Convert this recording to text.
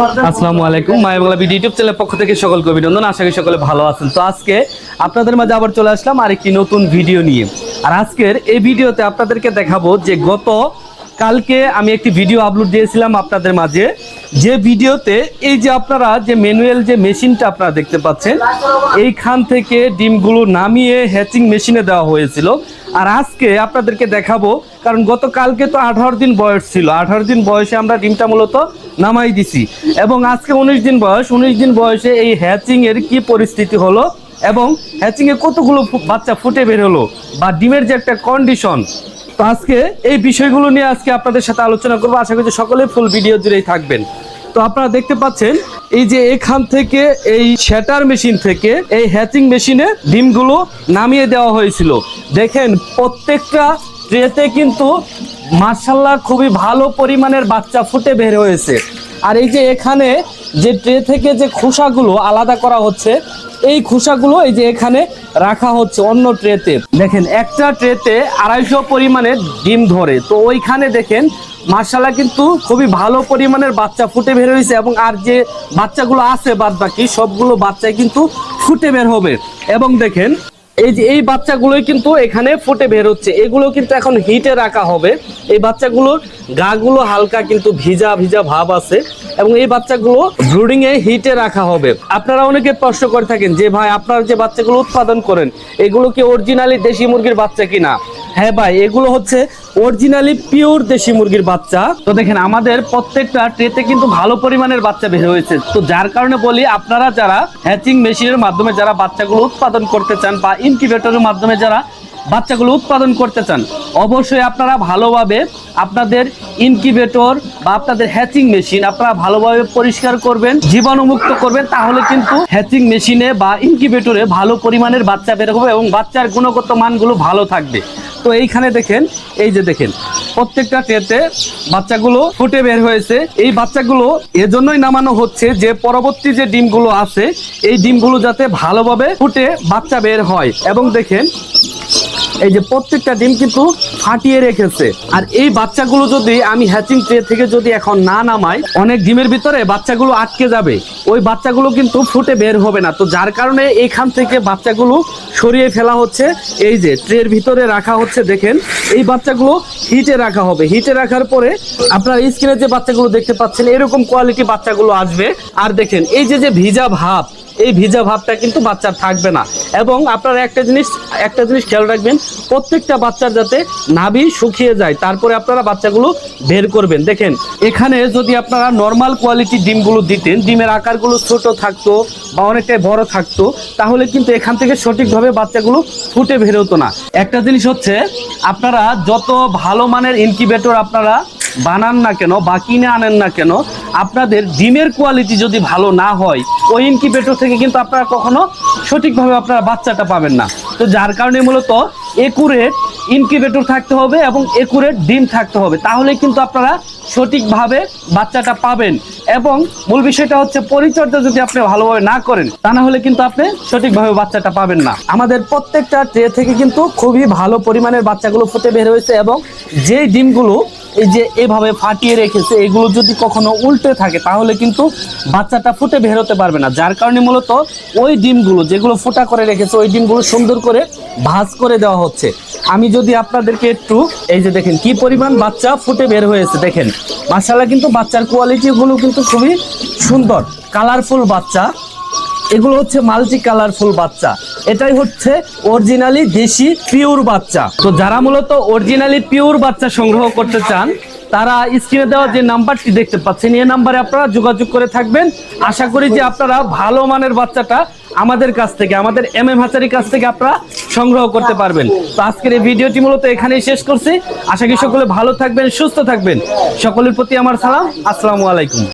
আসসালামু আলাইকুম মায়ের বাংলা ভিডিও ইউটিউব চ্যানেলের পক্ষ থেকে সকলকে অভিনন্দন, আশা করি সকলে ভালো আছেন। তো আজকে আপনাদের মাঝে আবার চলে আসলাম আরেকটি নতুন ভিডিও নিয়ে। আর আজকের এই ভিডিওতে আপনাদেরকে দেখাবো যে গত কালকে আমি একটি ভিডিও আপলোড দিয়েছিলাম আপনাদের মাঝে। যে ভিডিওতে এই যে আপনারা যে ম্যানুয়াল যে মেশিনটা আপনারা দেখতে পাচ্ছেন, এইখান থেকে ডিমগুলো নামিয়ে হ্যাচিং মেশিনে দেওয়া হয়েছিল। আর আজকে আপনাদেরকে দেখাবো কারণ গতকালকে তো আঠারো দিন বয়স ছিল। আঠারো দিন বয়সে আমরা ডিমটা মূলত নামাই দিছি। এবং আজকে উনিশ দিন বয়স, উনিশ দিন বয়সে এই হ্যাচিং এর কি পরিস্থিতি হলো এবং হ্যাচিং এ কতগুলো বাচ্চা ফুটে বের হলো বা ডিমের যে একটা কন্ডিশন তো আজকে এই বিষয়গুলো নিয়ে আজকে আপনাদের সাথে আলোচনা করব। আশা করছি সকলে ফুল ভিডিও জুড়েই থাকবেন। তো আপনারা দেখতে পাচ্ছেন, এই যে এখান থেকে এই শ্যাটার মেশিন থেকে এই হ্যাচিং মেশিনে ডিমগুলো নামিয়ে দেওয়া হয়েছিল। দেখেন, প্রত্যেকটা ট্রেতে কিন্তু মার্শাল্লাহ খুবই ভালো পরিমাণের বাচ্চা ফুটে বের হয়েছে। আর এই যে এখানে যে ট্রে থেকে যে খোসাগুলো আলাদা করা হচ্ছে, এই খোসাগুলো এই যে এখানে রাখা হচ্ছে অন্য ট্রেতে। দেখেন, একটা ট্রেতে আড়াইশো পরিমাণের ডিম ধরে। তো ওইখানে দেখেন মার্শাল্লাহ কিন্তু খুবই ভালো পরিমাণের বাচ্চা ফুটে বের হয়েছে এবং আর যে বাচ্চাগুলো আছে বাদ বাকি সবগুলো বাচ্চাই কিন্তু ফুটে বের হবে। এবং দেখেন এই যে এই বাচ্চাগুলোই কিন্তু এখানে ফুটে বের হচ্ছে। এগুলো কিন্তু এখন হিটে রাখা হবে। এই বাচ্চাগুলোর গাগুলো হালকা কিন্তু ভিজা ভিজা ভাব আছে এবং এই বাচ্চাগুলো ব্রুডিং এ হিটে রাখা হবে। আপনারা অনেকে প্রশ্ন করে থাকেন যে ভাই আপনারা যে বাচ্চাগুলো উৎপাদন করেন, এগুলো কি অরিজিনালি দেশি মুরগির বাচ্চা কিনা? হ্যাঁ ভাই, এগুলো হচ্ছে অরিজিনালি পিওর দেশি মুরগির বাচ্চা। তো দেখেন, আমাদের প্রত্যেকটা ট্রেতে কিন্তু ভালো পরিমাণের বাচ্চা বের হয়েছে। তো যার কারণে বলি, আপনারা যারা হ্যাচিং মেশিনের মাধ্যমে যারা বাচ্চাগুলো উৎপাদন করতে চান বা ইনকিউবেটরের মাধ্যমে যারা বাচ্চাগুলো উৎপাদন করতে চান, অবশ্যই আপনারা ভালোভাবে আপনাদের ইনকিউবেটর বা আপনাদের হ্যাচিং মেশিন আপনারা ভালোভাবে পরিষ্কার করবেন, জীবাণুমুক্ত করবেন, তাহলে কিন্তু হ্যাচিং মেশিনে বা ইনকিউবেটরে ভালো পরিমাণের বাচ্চা বের হবে এবং বাচ্চার গুণগত মানগুলো ভালো থাকবে। তো এইখানে দেখেন, এই যে দেখেন, প্রত্যেকটা ট্রেতে বাচ্চাগুলো ফুটে বের হয়েছে। এই বাচ্চাগুলো এজন্যই নামানো হচ্ছে যে পরবর্তী যে ডিমগুলো আছে, এই ডিমগুলো যাতে ভালোভাবে ফুটে বাচ্চা বের হয়। এবং দেখেন এই যে প্রত্যেকটা ডিম কিন্তু ফাটিয়ে রেখেছে। আর এই বাচ্চাগুলো যদি আমি হ্যাচিং ট্রে থেকে যদি এখন না নামাই, অনেক ডিমের ভিতরে বাচ্চাগুলো আটকে যাবে। ওই বাচ্চাগুলো কিন্তু ফুটে বের হবে না। তো যার কারণে এইখান থেকে বাচ্চাগুলো সরিয়ে ফেলা হচ্ছে। এই যে ট্রের ভিতরে রাখা হচ্ছে, দেখেন, এই বাচ্চাগুলো হিটে রাখা হবে। হিটে রাখার পরে আপনার স্ক্রিনে যে বাচ্চাগুলো দেখতে পাচ্ছেন, এরকম কোয়ালিটি বাচ্চাগুলো আসবে। আর দেখেন, এই যে যে ভিজা ভাব এই ভিজা ভাবটা কিন্তু বাচ্চার থাকবে না। এবং আপনারা একটা জিনিস একটা জিনিস খেয়াল রাখবেন, প্রত্যেকটা বাচ্চার যাতে নাভি শুকিয়ে যায়, তারপরে আপনারা বাচ্চাগুলো বের করবেন। দেখেন, এখানে যদি আপনারা নর্মাল কোয়ালিটির ডিমগুলো দিতেন, ডিমের আকারগুলো ছোট থাকতো বা অনেকটাই বড় থাকতো, তাহলে কিন্তু এখান থেকে সঠিকভাবে বাচ্চাগুলো ফুটে বের হতো না। একটা জিনিস হচ্ছে, আপনারা যত ভালো মানের ইনকিউবেটর আপনারা বানান না কেন, বা কিনে আনেন না কেন, আপনাদের ডিমের কোয়ালিটি যদি ভালো না হয়, ওই ইনকিউবেটর থেকে কিন্তু আপনারা কখনো সঠিকভাবে আপনারা বাচ্চাটা পাবেন না। তো যার কারণে মূলত একুরেট ইনকিউবেটর থাকতে হবে এবং একুরেট ডিম থাকতে হবে। তাহলে কিন্তু আপনারা সঠিকভাবে বাচ্চাটা পাবেন। এবং মূল বিষয়টা হচ্ছে পরিচর্যা যদি আপনি ভালোভাবে না করেন, তা না হলে কিন্তু আপনি সঠিকভাবে বাচ্চাটা পাবেন না। আমাদের প্রত্যেকটা ট্রে থেকে কিন্তু খুবই ভালো পরিমাণের বাচ্চাগুলো ফুটে বের হয়েছে এবং যেই ডিমগুলো এই যে এভাবে ফাটিয়ে রেখেছে, এগুলো যদি কখনো উল্টে থাকে, তাহলে কিন্তু বাচ্চাটা ফুটে বের হতে পারবে না। যার কারণে মূলত ওই ডিমগুলো, যেগুলো ফুটা করে রেখেছে, ওই ডিমগুলো সুন্দর করে ভাজ করে দেওয়া হচ্ছে। আমি যদি আপনাদেরকে একটু, এই যে দেখেন কি পরিমাণ বাচ্চা ফুটে বের হয়েছে, দেখেন। মার্শাল্লাহ কিন্তু বাচ্চার কোয়ালিটিগুলো কিন্তু খুবই সুন্দর। কালারফুল বাচ্চা। এগুলো হচ্ছে মাল্টি কালারফুল বাচ্চা। এটাই হচ্ছে অরিজিনালি দেশি পিওর বাচ্চা। তো যারা মূলত অরিজিনালি পিওর বাচ্চা সংগ্রহ করতে চান, তারা স্ক্রিনে দেওয়া যে নাম্বারটি দেখতে পাচ্ছেন, এই নাম্বারে আপনারা যোগাযোগ করে থাকবেন। আশা করি যে আপনারা ভালো মানের বাচ্চাটা আমাদের কাছ থেকে, আমাদের এম এম হাচারির কাছ থেকে আপনারা সংগ্রহ করতে পারবেন। তো আজকের এই ভিডিওটি মূলত এখানেই শেষ করছি। আশা করি সকলে ভালো থাকবেন, সুস্থ থাকবেন। সকলের প্রতি আমার সালাম। আসসালামু আলাইকুম।